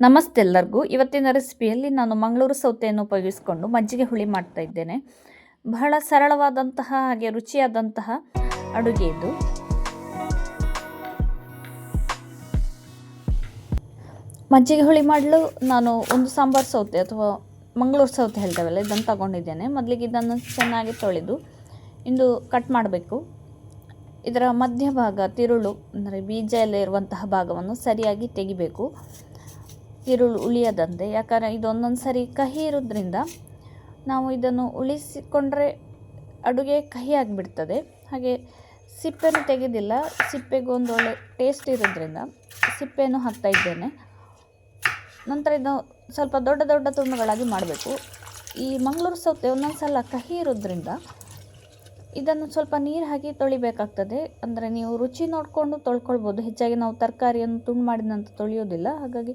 ನಮಸ್ತೆ ಎಲ್ಲರಿಗೂ ಇವತ್ತಿನ ರೆಸಿಪಿಯಲ್ಲಿ ನಾನು ಮಂಗಳೂರು ಸೌತೆಯನ್ನು ಉಪಯೋಗಿಸಿಕೊಂಡು ಮಜ್ಜಿಗೆ ಹುಳಿ ಮಾಡ್ತಾ ಇದ್ದೇನೆ. ಬಹಳ ಸರಳವಾದಂತಹ ಹಾಗೆ ರುಚಿಯಾದಂತಹ ಅಡುಗೆ ಇದು. ಮಜ್ಜಿಗೆ ಹುಳಿ ಮಾಡಲು ನಾನು ಒಂದು ಸಾಂಬಾರು ಸೌತೆ ಅಥವಾ ಮಂಗಳೂರು ಸೌತೆ ಹೇಳ್ತೇವಲ್ಲ, ಇದನ್ನು ತಗೊಂಡಿದ್ದೇನೆ. ಮೊದಲಿಗೆ ಇದನ್ನು ಚೆನ್ನಾಗಿ ತೊಳೆದು ಇಂದು ಕಟ್ ಮಾಡಬೇಕು. ಇದರ ಮಧ್ಯಭಾಗ ತಿರುಳು, ಅಂದರೆ ಬೀಜ ಎಲ್ಲ ಇರುವಂತಹ ಭಾಗವನ್ನು ಸರಿಯಾಗಿ ತೆಗಿಬೇಕು. ತಿರುಳು ಉಳಿಯದಂತೆ. ಯಾಕಂದರೆ ಇದು ಒಂದೊಂದು ಸರಿ ಕಹಿ ಇರೋದ್ರಿಂದ ನಾವು ಇದನ್ನು ಉಳಿಸಿಕೊಂಡ್ರೆ ಅಡುಗೆ ಕಹಿ ಆಗಿಬಿಡ್ತದೆ. ಹಾಗೆ ಸಿಪ್ಪೆನೂ ತೆಗೆದಿಲ್ಲ. ಸಿಪ್ಪೆಗೊಂದು ಒಳ್ಳೆ ಟೇಸ್ಟ್ ಇರೋದ್ರಿಂದ ಹಾಕ್ತಾ ಇದ್ದೇನೆ. ನಂತರ ಇದು ಸ್ವಲ್ಪ ದೊಡ್ಡ ದೊಡ್ಡ ತುಂಡುಗಳಾಗಿ ಮಾಡಬೇಕು. ಈ ಮಂಗಳೂರು ಸೌತೆ ಒಂದೊಂದು ಸಲ ಕಹಿ ಇರೋದ್ರಿಂದ ಇದನ್ನು ಸ್ವಲ್ಪ ನೀರು ಹಾಕಿ ತೊಳಿಬೇಕಾಗ್ತದೆ. ಅಂದರೆ ನೀವು ರುಚಿ ನೋಡಿಕೊಂಡು ತೊಳ್ಕೊಳ್ಬೋದು. ಹೆಚ್ಚಾಗಿ ನಾವು ತರಕಾರಿಯನ್ನು ತುಂಡು ಮಾಡಿದ ನಂತರ ತೊಳೆಯೋದಿಲ್ಲ. ಹಾಗಾಗಿ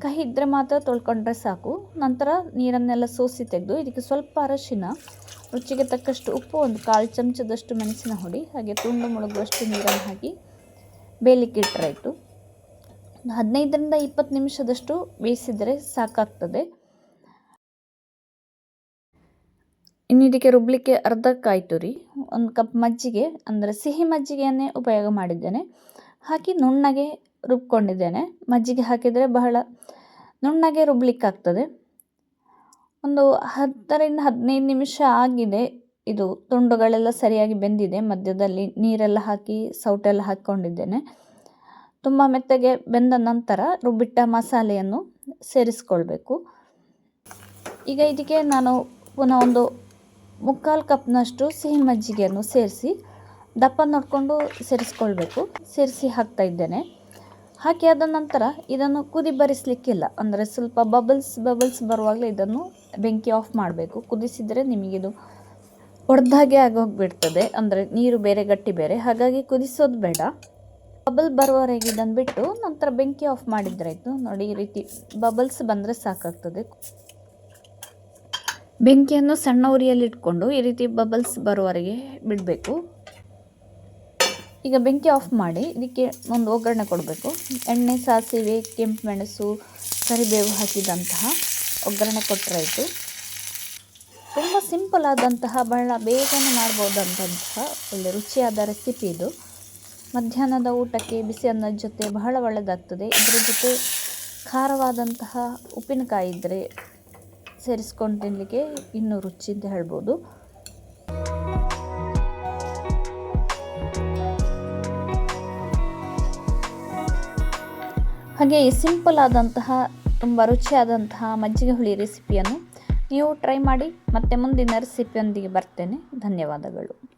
ಕಹಿ ಇದ್ದರೆ ಮಾತ್ರ ತೊಳ್ಕೊಂಡ್ರೆ ಸಾಕು. ನಂತರ ನೀರನ್ನೆಲ್ಲ ಸೋಸಿ ತೆಗೆದು ಇದಕ್ಕೆ ಸ್ವಲ್ಪ ಅರಶಿನ, ರುಚಿಗೆ ತಕ್ಕಷ್ಟು ಉಪ್ಪು, ಒಂದು ಕಾಲು ಚಮಚದಷ್ಟು ಮೆಣಸಿನ ಹುಡಿ, ಹಾಗೆ ತುಂಡು ಮುಳುಗುವಷ್ಟು ನೀರನ್ನು ಹಾಕಿ ಬೇಯಲಿಕ್ಕೆ ಇಟ್ಟರಾಯಿತು ಹದಿನೈದರಿಂದ ಇಪ್ಪತ್ತು ನಿಮಿಷದಷ್ಟು ಬೇಯಿಸಿದರೆ ಸಾಕಾಗ್ತದೆ. ಇನ್ನು ಇದಕ್ಕೆ ರುಬ್ಲಿಕ್ಕೆ ಅರ್ಧ ಕಾಯ್ತು ರೀ. ಒಂದು ಕಪ್ ಮಜ್ಜಿಗೆ, ಅಂದರೆ ಸಿಹಿ ಮಜ್ಜಿಗೆಯನ್ನೇ ಉಪಯೋಗ ಮಾಡಿದ್ದೇನೆ. ಹಾಕಿ ನುಣ್ಣಗೆ ರುಬ್ಕೊಂಡಿದ್ದೇನೆ. ಮಜ್ಜಿಗೆ ಹಾಕಿದರೆ ಬಹಳ ನುಣ್ಣಗೆ ರುಬ್ಲಿಕ್ಕಾಗ್ತದೆ. ಒಂದು ಹತ್ತರಿಂದ ಹದಿನೈದು ನಿಮಿಷ ಆಗಿದೆ. ಇದು ತುಂಡುಗಳೆಲ್ಲ ಸರಿಯಾಗಿ ಬೆಂದಿದೆ. ಮಧ್ಯದಲ್ಲಿ ನೀರೆಲ್ಲ ಹಾಕಿ ಸೌಟೆಲ್ಲ ಹಾಕ್ಕೊಂಡಿದ್ದೇನೆ. ತುಂಬ ಮೆತ್ತಗೆ ಬೆಂದ ನಂತರ ರುಬ್ಬಿಟ್ಟ ಮಸಾಲೆಯನ್ನು ಸೇರಿಸ್ಕೊಳ್ಬೇಕು. ಈಗ ಇದಕ್ಕೆ ನಾನು ಪುನಃ ಒಂದು ಮುಕ್ಕಾಲು ಕಪ್ನಷ್ಟು ಸಿಹಿ ಮಜ್ಜಿಗೆಯನ್ನು ಸೇರಿಸಿ ದಪ್ಪ ನೋಡಿಕೊಂಡು ಸೇರಿಸ್ಕೊಳ್ಬೇಕು. ಸೇರಿಸಿ ಹಾಕ್ತಾ ಇದ್ದೇನೆ. ಹಾಕಿ ಆದ ನಂತರ ಇದನ್ನು ಕುದಿ ಬರಿಸಲಿಕ್ಕಿಲ್ಲ ಅಂದರೆ ಸ್ವಲ್ಪ ಬಬಲ್ಸ್ ಬಬಲ್ಸ್ ಬರುವಾಗಲೇ ಇದನ್ನು ಬೆಂಕಿ ಆಫ್ ಮಾಡಬೇಕು. ಕುದಿಸಿದರೆ ನಿಮಗಿದು ಒಡೆದಾಗೆ ಆಗೋಗ್ಬಿಡ್ತದೆ. ಅಂದರೆ ನೀರು ಬೇರೆ, ಗಟ್ಟಿ ಬೇರೆ. ಹಾಗಾಗಿ ಕುದಿಸೋದು ಬೇಡ. ಬಬಲ್ ಬರುವವರೆಗೆ ಇದನ್ನು ಬಿಟ್ಟು ನಂತರ ಬೆಂಕಿ ಆಫ್ ಮಾಡಿದ್ರಾಯಿತು. ನೋಡಿ, ಈ ರೀತಿ ಬಬಲ್ಸ್ ಬಂದರೆ ಸಾಕಾಗ್ತದೆ. ಬೆಂಕಿಯನ್ನು ಸಣ್ಣ ಉರಿಯಲ್ಲಿಟ್ಕೊಂಡು ಈ ರೀತಿ ಬಬಲ್ಸ್ ಬರುವವರೆಗೆ ಬಿಡಬೇಕು. ಈಗ ಬೆಂಕಿ ಆಫ್ ಮಾಡಿ ಇದಕ್ಕೆ ಒಂದು ಒಗ್ಗರಣೆ ಕೊಡಬೇಕು. ಎಣ್ಣೆ, ಸಾಸಿವೆ, ಕೆಂಪು ಮೆಣಸು, ಕರಿಬೇವು ಹಾಕಿದಂತಹ ಒಗ್ಗರಣೆ ಕೊಟ್ಟರಾಯಿತು ತುಂಬ ಸಿಂಪಲ್ ಆದಂತಹ, ಬಹಳ ಬೇಗನೆ ಮಾಡ್ಬೋದಂತಹ ಒಳ್ಳೆ ರುಚಿಯಾದ ರೆಸಿಪಿ ಇದು. ಮಧ್ಯಾಹ್ನದ ಊಟಕ್ಕೆ ಬಿಸಿ ಅನ್ನದ ಜೊತೆ ಬಹಳ ಒಳ್ಳೆಯದಾಗ್ತದೆ ಇದರ ಜೊತೆ ಖಾರವಾದಂತಹ ಉಪ್ಪಿನಕಾಯಿ ಇದ್ದರೆ ಸೇರಿಸ್ಕೊಂಡು ತಿನ್ನಲಿಕ್ಕೆ ಇನ್ನೂ ರುಚಿ ಅಂತ ಹೇಳ್ಬೋದು. ಹಾಗೆ ಈ ಸಿಂಪಲ್ ಆದಂತಹ ತುಂಬ ರುಚಿಯಾದಂತಹ ಮಜ್ಜಿಗೆ ಹುಳಿ ರೆಸಿಪಿಯನ್ನು ನೀವು ಟ್ರೈ ಮಾಡಿ ಮತ್ತೆ ಮುಂದಿನ ರೆಸಿಪಿಯೊಂದಿಗೆ ಬರ್ತೇನೆ. ಧನ್ಯವಾದಗಳು.